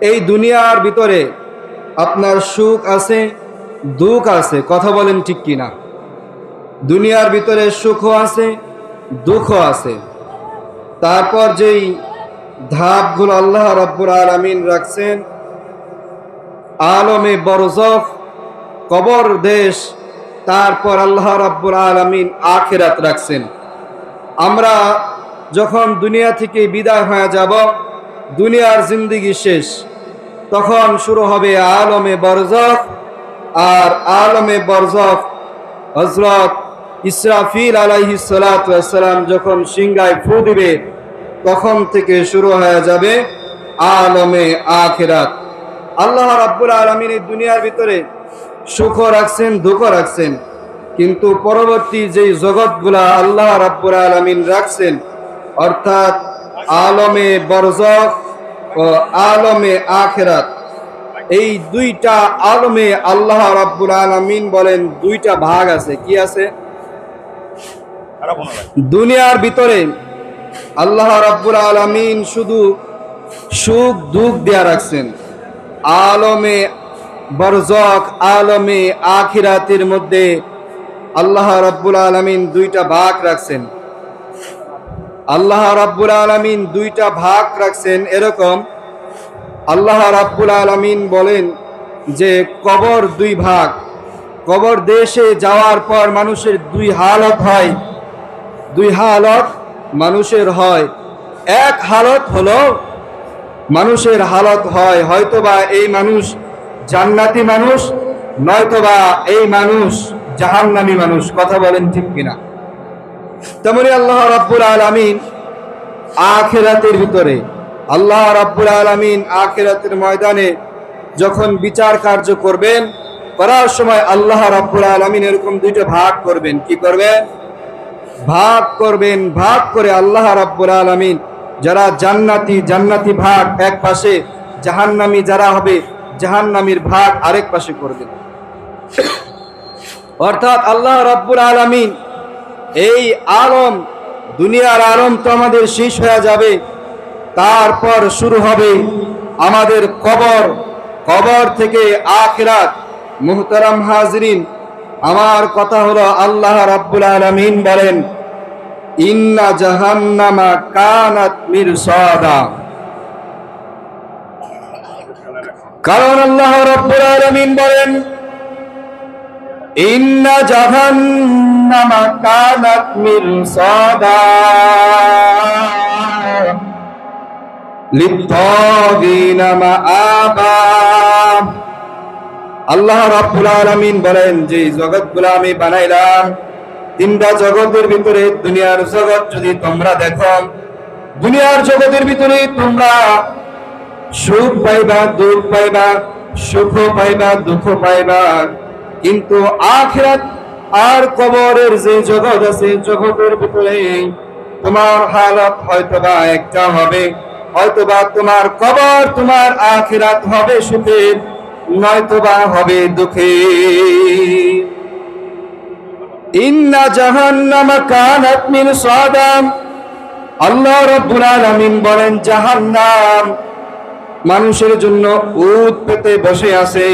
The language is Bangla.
এই দুনিয়ার ভিতরে আপনার সুখ আছে, দুঃখ আছে, কথা বলেন ঠিক কিনা? দুনিয়ার ভিতরে সুখও আছে, দুঃখও আছে। তারপর যেই ধাপগুলো আল্লাহ রব্বুর আলমিন রাখছেন, আলমে বরজফ, কবর দেশ, তারপর আল্লাহ রব্বুর আলমিন আখেরাত রাখছেন। আমরা যখন দুনিয়া থেকে বিদায় হয়ে যাব, দুনিয়ার জিন্দিগি শেষ। তখন শুরু হবে আলমে বরজফ আর আলমে বরজফ হজরত ইসরাফিল আলাইহি সালাম যখন সিংগায় ফু দিবে, তখন থেকে শুরু হয়ে যাবে আলমে আখেরাত। আল্লাহ রাব্বুল আলমিন এই দুনিয়ার ভিতরে সুখ রাখছেন দুঃখ রাখছেন। কিন্তু পরবর্তী যেই জগৎগুলা আল্লাহ রাব্বুল আলমিন রাখছেন, অর্থাৎ আলমে বরজক আলমে আখেরাত। এই দুইটা আলমে আল্লাহ রাব্বুল আলমিন বলেন দুইটা ভাগ আছে। কি আছে? দুনিয়ার ভিতরে আল্লাহ রাব্বুল আলমিন শুধু সুখ, দুঃখ দেয়া রাখছেন। আলমে বরজক আলমে আখিরাতের মধ্যে আল্লাহ রাব্বুল আলমিন দুইটা ভাগ রাখছেন। আল্লাহ রাব্বুল আলমিন দুইটা ভাগ রাখছেন এরকম। আল্লাহ রাব্বুল আলমিন বলেন যে কবর দুই ভাগ। কবর দেশে যাওয়ার পর মানুষের দুই হালত হয়। দুই হালত মানুষের হয়। এক হালত হলো মানুষের হালত হয়। হয়তোবা এই মানুষ জান্নাতি মানুষ, নয়তোবা এই মানুষ জাহান্নামী মানুষ। কথা বলেন ঠিক কিনা? তেমনি আল্লাহ রাব্বুল আলামিন আখেরাতের ভিতরে, আল্লাহ রাব্বুল আলামিন আখেরাতের ময়দানে যখন বিচার কার্য করবেন, করার সময় আল্লাহ রাব্বুল আলামিন এরকম দুইটা ভাগ করবেন। কি করবেন? ভাগ করবেন, ভাগ করে আল্লাহ রাব্বুল আলামিন যারা জান্নাতি জান্নাতি ভাগ এক পাশে, জাহান্নামী যারা হবে, জাহান্নামীর ভাগ আরেক পাশে করবেন। অর্থাৎ আল্লাহ রাব্বুল আলামিন এই আলম, দুনিয়ার আলম তো আমাদের শেষ হয়ে যাবে। তারপর শুরু হবে আমাদের কবর। কবর থেকে আখিরাত। মুহতারাম হাজরিন, আমার কথা হলো আল্লাহ রাব্বুল আলামিন বলেন, ইন্না জাহান্নামা কানাত মিরসাদা। কারণ আল্লাহ রাব্বুল আলামিন বলেন আল্লাহ রাব্বুল আলামিন বলেন যে জগৎ জগৎগুলো আমি বানাইলাম, তিনটা জগতের ভিতরে, দুনিয়ার জগৎ যদি তোমরা দেখো, দুনিয়ার জগতের ভিতরে তোমরা সুখ পাইবা, দুঃখ পাইবা, সুখ পাইবা, দুঃখ পাইবা। কিন্তু আখেরাত আর কবরের যে জগৎ আছে, জগতের ভিতরে তোমার হালত হয়তোবা একটা হবে, হয়তোবা তোমার কবর, তোমার আখেরাত হবে সুখের, নয়তোবা হবে দুঃখে ইন্না জাহান্নামা কানাত মিন সাদাম। আল্লাহ রাব্বুল আলামিন বলেন, জাহান্নাম মানুষের জন্য উত পেতে বসে আছে।